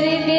ser de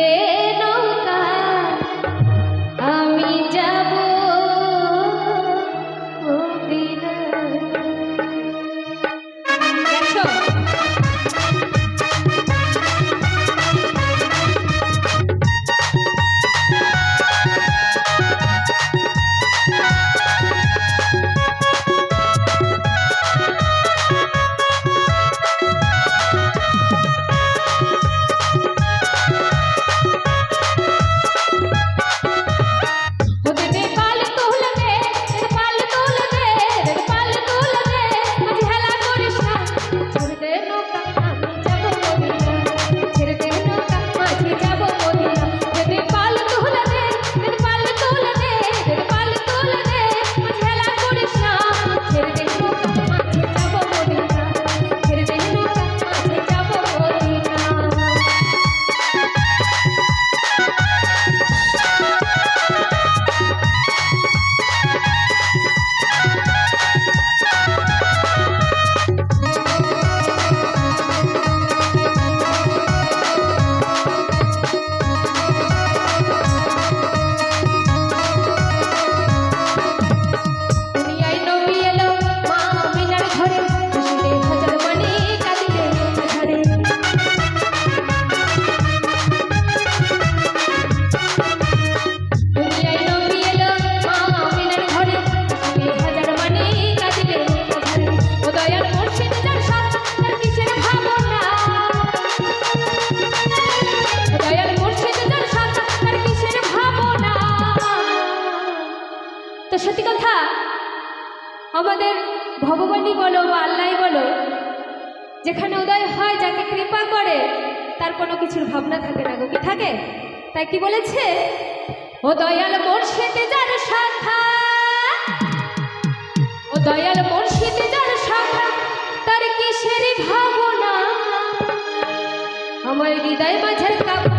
সত্যি কথা, আমাদের ভগবানই বলো বা আল্লাহ বলো, যেখানে উদয় হয়, যাকে কৃপা করে, তার কোনো কিছুর ভাবনা থাকে না গো। থাকে? তাই কি বলেছে? ও দয়াল মোর সেতে যার সাথা হৃদয় মাঝে কাপ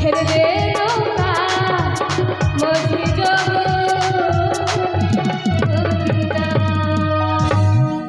ছেড়ে দে